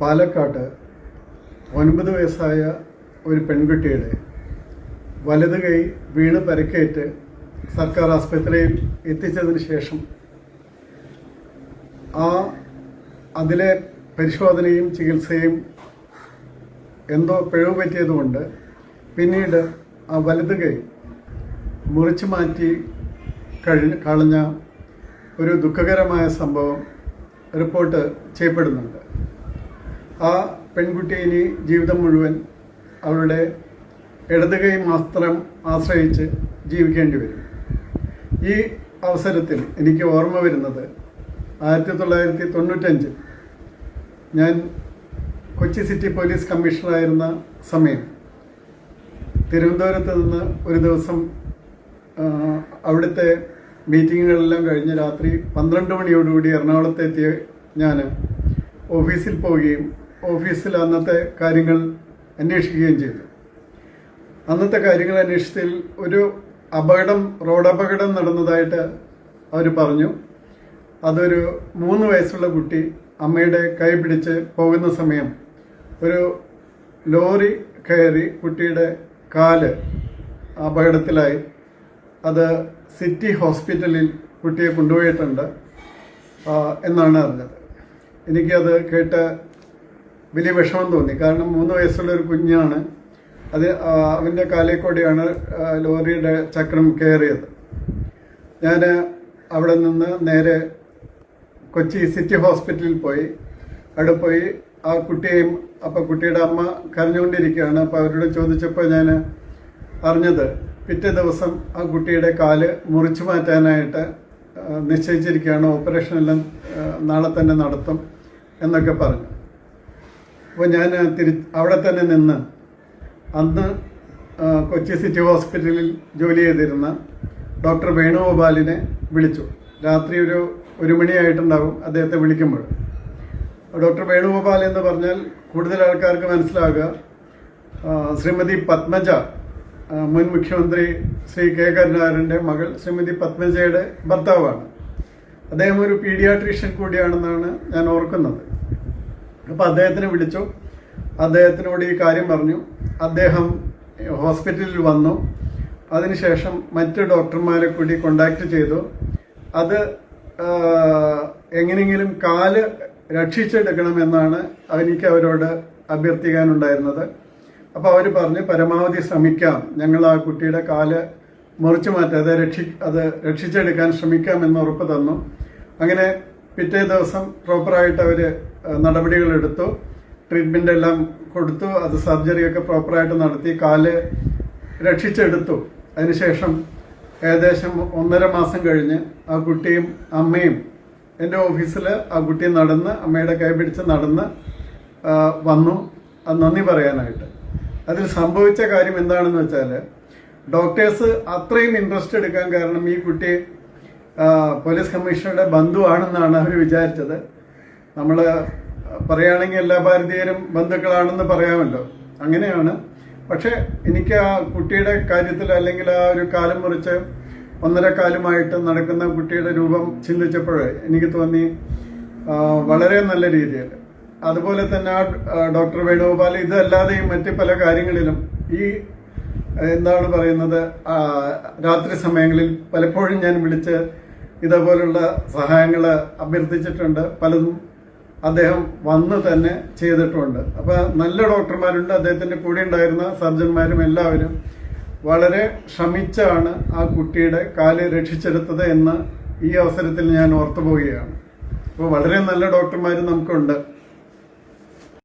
പാലക്കാട്ട് ഒൻപത് വയസ്സായ ഒരു പെൺകുട്ടിയുടെ വലത് കൈ വീണ് പരിക്കേറ്റ് സർക്കാർ ആസ്പത്രിയിൽ എത്തിച്ചതിന് ശേഷം ആ അതിലെ പരിശോധനയും ചികിത്സയും എന്തോ പിഴവ് പറ്റിയതുകൊണ്ട് പിന്നീട് ആ വലത് കൈ മുറിച്ചു മാറ്റി കഴിഞ്ഞ കളഞ്ഞ ഒരു ദുഃഖകരമായ സംഭവം റിപ്പോർട്ട് ചെയ്യപ്പെടുന്നുണ്ട്. ആ പെൺകുട്ടിയെ ഇനി ജീവിതം മുഴുവൻ അവരുടെ ഇടത് കൈ മാത്രം ആശ്രയിച്ച് ജീവിക്കേണ്ടി വരും. ഈ അവസരത്തിൽ എനിക്ക് ഓർമ്മ വരുന്നത് ആയിരത്തി തൊള്ളായിരത്തി തൊണ്ണൂറ്റഞ്ച് ഞാൻ കൊച്ചി സിറ്റി പോലീസ് കമ്മീഷണറായിരുന്ന സമയം തിരുവനന്തപുരത്ത് നിന്ന് ഒരു ദിവസം അവിടുത്തെ മീറ്റിങ്ങുകളെല്ലാം കഴിഞ്ഞ് രാത്രി പന്ത്രണ്ട് മണിയോടുകൂടി എറണാകുളത്തെത്തിയ ഞാൻ ഓഫീസിൽ പോവുകയും ഓഫീസിൽ അന്നത്തെ കാര്യങ്ങൾ അന്വേഷിക്കുകയും ചെയ്തു. അന്നത്തെ കാര്യങ്ങൾ അന്വേഷിച്ചതിൽ ഒരു അപകടം റോഡപകടം നടന്നതായിട്ട് അവർ പറഞ്ഞു. അതൊരു മൂന്ന് വയസ്സുള്ള കുട്ടി അമ്മയുടെ കൈ പിടിച്ച് പോകുന്ന സമയം ഒരു ലോറി കയറി കുട്ടിയുടെ കാൽ അപകടത്തിലായി. അത് സിറ്റി ഹോസ്പിറ്റലിൽ കുട്ടിയെ കൊണ്ടുപോയിട്ടുണ്ട് എന്നാണ് അറിഞ്ഞത്. എനിക്കത് കേട്ട് വലിയ വിഷമം തോന്നി. കാരണം മൂന്ന് വയസ്സുള്ള ഒരു കുഞ്ഞാണ്. അത് അവന്റെ കാലിൽ കൂടെയാണ് ലോറിയുടെ ചക്രം കയറിയത്. ഞാൻ അവിടെ നിന്ന് നേരെ കൊച്ചി സിറ്റി ഹോസ്പിറ്റലിൽ പോയി. അവിടെ പോയി ആ കുട്ടിയെയും അപ്പോൾ കുട്ടിയുടെ അമ്മ കരഞ്ഞുകൊണ്ടിരിക്കുകയാണ്. അപ്പോൾ അവരോട് ചോദിച്ചപ്പോൾ ഞാൻ അറിഞ്ഞത് പിറ്റേ ദിവസം ആ കുട്ടിയുടെ കാൽ മുറിച്ചു മാറ്റാനായിട്ട് നിശ്ചയിച്ചിരിക്കുകയാണ്. ആ, നാളെ തന്നെ നടത്തും എന്നൊക്കെ പറഞ്ഞു. അപ്പോൾ ഞാൻ തിരി അവിടെ തന്നെ നിന്ന് അന്ന് കൊച്ചി സിറ്റി ഹോസ്പിറ്റലിൽ ജോലി ചെയ്തിരുന്ന ഡോക്ടർ വേണുഗോപാലിനെ വിളിച്ചു. രാത്രി ഒരു ഒരു മണിയായിട്ടുണ്ടാകും അദ്ദേഹത്തെ വിളിക്കുമ്പോൾ. ഡോക്ടർ വേണുഗോപാൽ എന്ന് പറഞ്ഞാൽ കൂടുതൽ ആൾക്കാർക്ക് മനസ്സിലാകുക ശ്രീമതി പത്മജ മുൻ മുഖ്യമന്ത്രി ശ്രീ കെ കരുണാകരന്റെ മകൾ ശ്രീമതി പത്മജയുടെ ഭർത്താവാണ്. അദ്ദേഹം ഒരു പീഡിയാട്രീഷ്യൻ കൂടിയാണെന്നാണ് ഞാൻ ഓർക്കുന്നത്. അപ്പോൾ അദ്ദേഹത്തിനെ വിളിച്ചു. അദ്ദേഹത്തിനോട് ഈ കാര്യം പറഞ്ഞു. അദ്ദേഹം ഹോസ്പിറ്റലിൽ വന്നു. അതിനുശേഷം മറ്റു ഡോക്ടർമാരെ കൂടി കോണ്ടാക്ട് ചെയ്തു. അത് എങ്ങനെയെങ്കിലും കാൽ രക്ഷിച്ചെടുക്കണമെന്നാണ് എനിക്ക് അവരോട് അഭ്യർത്ഥിക്കാനുണ്ടായിരുന്നത്. അപ്പോൾ അവർ പറഞ്ഞു പരമാവധി ശ്രമിക്കാം. ഞങ്ങൾ ആ കുട്ടിയുടെ കാൽ മുറിച്ചു മാറ്റാതെ രക്ഷി അത് രക്ഷിച്ചെടുക്കാൻ ശ്രമിക്കാം എന്ന് ഉറപ്പ് തന്നു. അങ്ങനെ പിറ്റേ ദിവസം പ്രോപ്പറായിട്ട് അവർ നടപടികൾ എടുത്തു ട്രീറ്റ്മെന്റ് എല്ലാം കൊടുത്തു. അത് സർജറിയൊക്കെ പ്രോപ്പറായിട്ട് നടത്തി. കാൽ രക്ഷിച്ചെടുത്തു. അതിനുശേഷം ഏകദേശം ഒന്നര മാസം കഴിഞ്ഞ് ആ കുട്ടിയും അമ്മയും എന്റെ ഓഫീസിൽ ആ കുട്ടി നടന്ന് അമ്മയുടെ കൈ പിടിച്ച് നടന്ന് വന്നു. അത് നന്ദി പറയാനായിട്ട്. അതിൽ സംഭവിച്ച കാര്യം എന്താണെന്ന് വെച്ചാൽ ഡോക്ടേഴ്സ് അത്രയും ഇൻട്രസ്റ്റ് എടുക്കാൻ കാരണം ഈ കുട്ടി പോലീസ് കമ്മീഷണറുടെ ബന്ധുവാണെന്നാണ് അവർ വിചാരിച്ചത്. നമ്മൾ പറയുകയാണെങ്കിൽ എല്ലാ ഭാരതീയരും ബന്ധുക്കളാണെന്ന് പറയാമല്ലോ. അങ്ങനെയാണ്. പക്ഷേ എനിക്ക് ആ കുട്ടിയുടെ കാര്യത്തിൽ അല്ലെങ്കിൽ ആ ഒരു കാലം മുറിച്ച് ഒന്നര കാലമായിട്ട് നടക്കുന്ന കുട്ടിയുടെ രൂപം ചിന്തിച്ചപ്പോൾ എനിക്ക് തോന്നി വളരെ നല്ല രീതിയിൽ. അതുപോലെ തന്നെ ആ ഡോക്ടർ വേണുഗോപാൽ ഇതല്ലാതെയും മറ്റ് പല കാര്യങ്ങളിലും ഈ എന്താണ് പറയുന്നത്? രാത്രി സമയങ്ങളിൽ പലപ്പോഴും ഞാൻ വിളിച്ച് ഇതേപോലുള്ള സഹായങ്ങൾ അഭ്യർത്ഥിച്ചിട്ടുണ്ട്. പലതും അദ്ദേഹം വന്ന് തന്നെ ചെയ്തിട്ടുണ്ട്. അപ്പോൾ നല്ല ഡോക്ടർമാരുണ്ട്. അദ്ദേഹത്തിന്റെ കൂടെ ഉണ്ടായിരുന്ന സർജന്മാരും എല്ലാവരും വളരെ ശ്രമിച്ചാണ് ആ കുട്ടിയുടെ കാൽ രക്ഷിച്ചെടുത്തത് എന്ന് ഈ അവസരത്തിൽ ഞാൻ ഓർത്തു പോവുകയാണ് അപ്പോൾ വളരെ നല്ല ഡോക്ടർമാർ നമുക്കുണ്ട്.